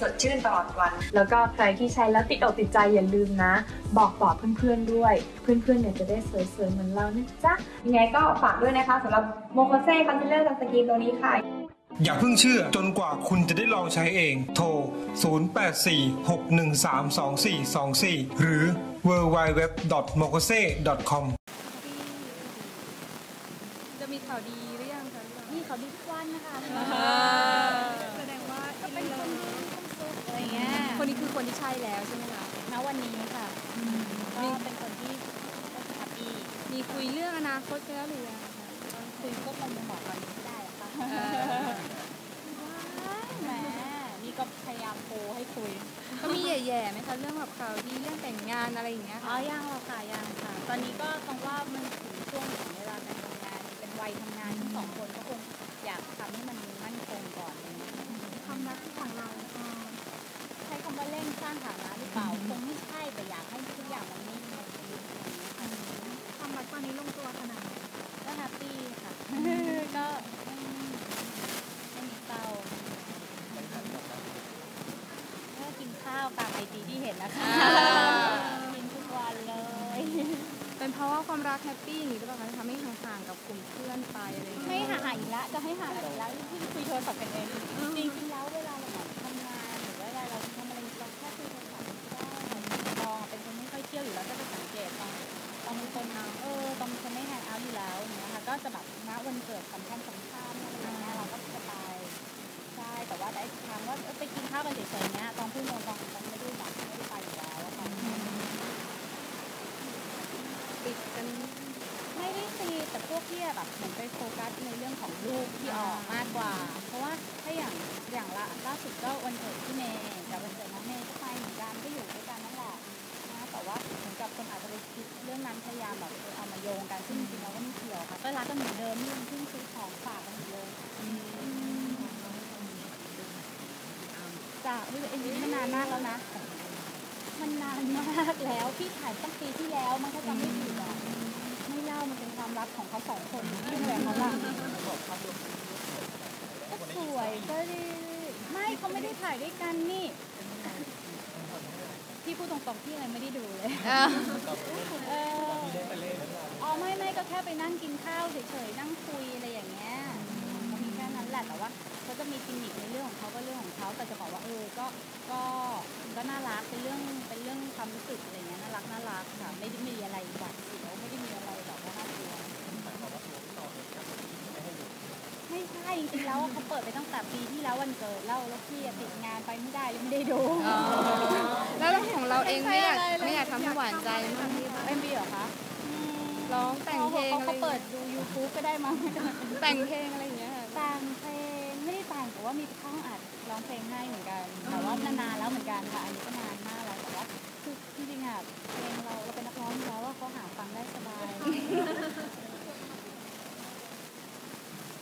สดชื่นตลอดวัน แล้วก็ใครที่ใช้แล้วติดอกติดใจอย่าลืมนะ บอกต่อเพื่อนๆด้วย เพื่อนๆเนี่ยจะได้สวยๆเหมือนเรานะจ๊ะยังไงก็ฝากด้วยนะคะสำหรับโมโคเซ่คอนซีลเลอร์สกินตัวนี้ค่ะอย่าเพิ่งเชื่อจนกว่าคุณจะได้ลองใช้เอง โทร 0846132424 หรือ www.mokose.com จะมีข่าวดีหรือยังคะนี่เขาดีทุกวันนะคะ แสดงว่า ก็เป็นคนดีคนสุขอะไรเงี้ย คนนี้คือคนที่ ใช่แล้วใช่ไหมคะณวันนี้ค่ะก็เป็นคนที่แฮปปี้มีคุยเรื่องอนาคตกันแล้วหรือยังคะคุยก็คงจะบอกตอนนี้ไม่ได้อะค่ะเออแหมนี่ก็พยายามโพให้คุยก็มีแย่ๆไหมคะเรื่องแบบข่าวดีเรื่องแต่งงานอะไรอย่างเงี้ยอ๋ค่ะอยังหรอกค่ะยังค่ะ ตอนนี้ก็ต้องว่ามันถึงช่วงของเวลาการทำงานเป็นวัยทำงานทั้งสองคนก็คงอยากทำให้มันมั่นคงก่อนอะไรเงี้ยความรักของเราใช้คำว่าเร่ง สร้างฐานะหรือเปล่าคงไม่ใช่แต่อยากให้ทุกอย่างมันนิ่งในชีวิตอะไรเงี้ยความรักตอนนี้ลงตัวขนาดไหนก็แฮปปี้ค่ะ ก็ไม่ไม่มีเศร้าก็กินข้าวตามไอจีที่เห็นนะคะกินทุกวันเลย เป็นเพราะว่าความรักแฮปปี้อย่างนี้หรือเปล่าคะทำให้ห่างๆกับกลุ่มเพื่อนไปอะไรอย่างไม่เงี้ยห่างอีกแล้วจะให้ห่างอีกแล้วที่คุยโทรศัพท์กันเองจริงๆแล้วเวลาเรา วันเกิดสำคัญสำคัญอะไรอย่างเงี้ยเราก็จะไปใช่แต่ว่าไอ้ครั้งว่าเออไปกินข้าวกันเฉยๆเนี้ยตองพูดตรงๆตองตองไม่ได้แบบไม่ได้ไปอยู่แล้วอะค่ะติดกันไม่ได้ตีแต่พวกที่แบบเหมือนไปโฟกัสในเรื่องของลูกที่ออกมากกว่า เพราะว่าถ้าอย่างอย่างละล่าสุดก็วันเกิดพี่เมย์กับวันเกิดน้องเมย์ก็ไปเหมือนกันก็อยู่ด้วยกันนั่นแหละนะแต่ว่าเหมือนกับคนอาจจะไป คิดเรื่องนั้นพยายามแบบเอามาโยงกันซึ่งจริงๆเราก็ไม่เกี่ยวค่ะก็รักกันเหมือนเดิมนี่ยังเพิ่งซื้อของฝากกันอยู่เลยจากวิวเอ็นนี้มานานมากแล้วนะ มันนานมากแล้วพี่ถ่ายตั้งปีที่แล้วมันก็จะไม่ผิดอะไม่เล่ามันเป็นความลับของเขาสองคนที่เหลือเขาล่ะก็สวยก็ดีไม่เขาไม่ได้ถ่ายด้วยกันนี่พี่พูดตรงๆพี่อะไรไม่ได้ดูเลย ไม่ไม่ก็แค่ไปนั่งกินข้าวเฉยๆนั่งคุยอะไรอย่างเงี้ยเขามีแค่นั้นแหละแต่ว่าเขาจะมีกิมมิคในเรื่องของเขาก็เรื่องของเขาแต่จะบอกว่าเออก็ก็ก็น่ารักเป็นเรื่องเป็นเรื่องความรู้สึกอะไรเงี้ยน่ารักน่ารักค่ะไม่ได้มีอะไรหวาดเสียวไม่ได้มีอะไรแบบว่าน่ากลัวไม่ใช่จริงๆแล้วเขาเปิดไปตั้งแต่ปีที่แล้ววันเกิดแล้วแล้วพี่อะติดงานไปไม่ได้เลยไม่ได้ดูอ๋อแล้วเรื่องของเราเองไม่อยากไม่อยากทำให้หวานใจมั้งเอ็มบีเหรอคะร้องแต่ง เพลงเขาอะไรเขาเปิดดู YouTube ก็ได้มั้งแต่งเพลงอะไรอย่างเงี้ยค่ะแต่งเพลงไม่ได้แต่งแต่ว่ามีเข้าห้องอัดร้องเพลงให้เหมือนกันแต่ว่านานๆแล้วเหมือนกันค่ะอันนี้ก็นานมากแล้วแต่ว่าคือจริงๆอะเพลงเราเราเป็นนักร้องอยู่แล้วว่าเขาหาฟังได้สบาย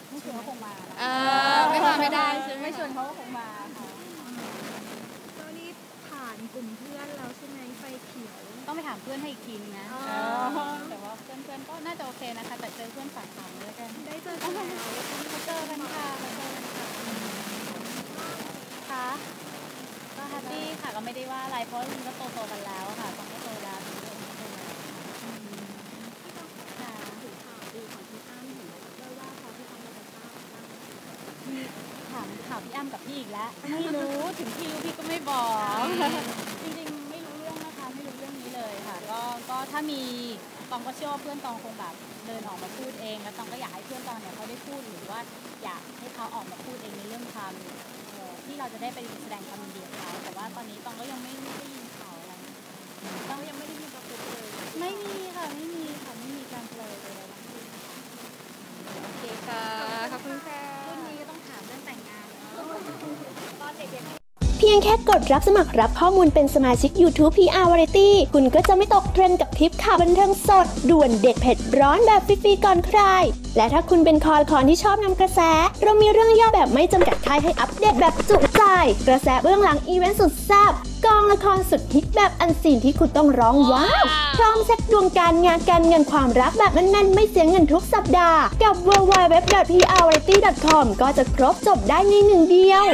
ไม่ชวนเขาคงมานะเออไม่มาไม่ได้ใช่ไหมไม่ชวนเขาก็คงมาค่ะตอนนี้ผ่านกลุ่มเพื่อนแล้วใช่ไหมไฟเขียวต้องไปถามเพื่อนให้อีกทีนึงนะอ๋อเออแต่ว่าเพื่อนๆก็ น่าจะโอเคนะคะ แต่เจอเพื่อนฝากถามเลยแล้วกัน ได้เจอกันแล้วมาเจอกันค่ะมาเจอกันค่ะค่ะก็แฮปปี้ค่ะก็ไม่ได้ว่าอะไรเพราะจริงๆก็โตโตๆกันแล้วอะค่ะตองก็โตแล้วทุกคนก็โตแล้วค่ะถือข่าวดีของพี่อ้ำเห็นด้วยว่าพอพี่อ้ำมาจะทราบบ้างถามข่าวพี่อ้ำกับพี่อีกแล้ว ไม่รู้ถึงคิวพี่ก็ไม่บอก จริงๆไม่รู้เรื่องนะคะ ไม่รู้เรื่องนี้เลยค่ะ ก็ก็ถ้ามี ตองก็เชื่อว่าเพื่อนตองคงแบบเดินออกมาพูดเอง แล้วตองก็อยากให้เพื่อนตองเนี่ยเขาได้พูดหรือว่าอยากให้เขาออกมาพูดเองในเรื่องความที่เราจะได้ไปแสดงความดีของเขาแต่ว่าตอนนี้ตองก็ยังไม่ไม่ได้ยินข่าวอะไรตองก็ยังไม่ได้ยินกระปุกเลย ไม่มีค่ะไม่มีค่ะไม่มีการเลยเลยทั้งสิ้น โอเคค่ะขอบคุณค่ะ รุ่นนี้ก็ต้องถามเรื่องแต่งงานเนาะตอนเด็กๆ พียงแค่กดรับสมัครรับข้อมูลเป็นสมาชิก YouTube PR Variety คุณก็จะไม่ตกเทรนด์กับทริปข่าวบันเทิงสด ด่วนเด็ดเผ็ดร้อนแบบฟรีๆก่อนใคร และถ้าคุณเป็นคอละคอนที่ชอบนำกระแส เรามีเรื่องย่อแบบไม่จำกัดค่ายให้อัปเดตแบบจุใจ กระแสเบื้องหลังอีเวนต์สุดแซ่บกองละครสุดฮิตแบบอันซีนที่คุณต้องร้องว้าวพร้อมเช็คดวงการงานการเงินความรักแบบแน่นๆ ไม่เสียเงินทุกสัปดาห์ กับ w w w p r v a r i e t y c o m ก็จะครบจบได้ในหนึ่งเดียว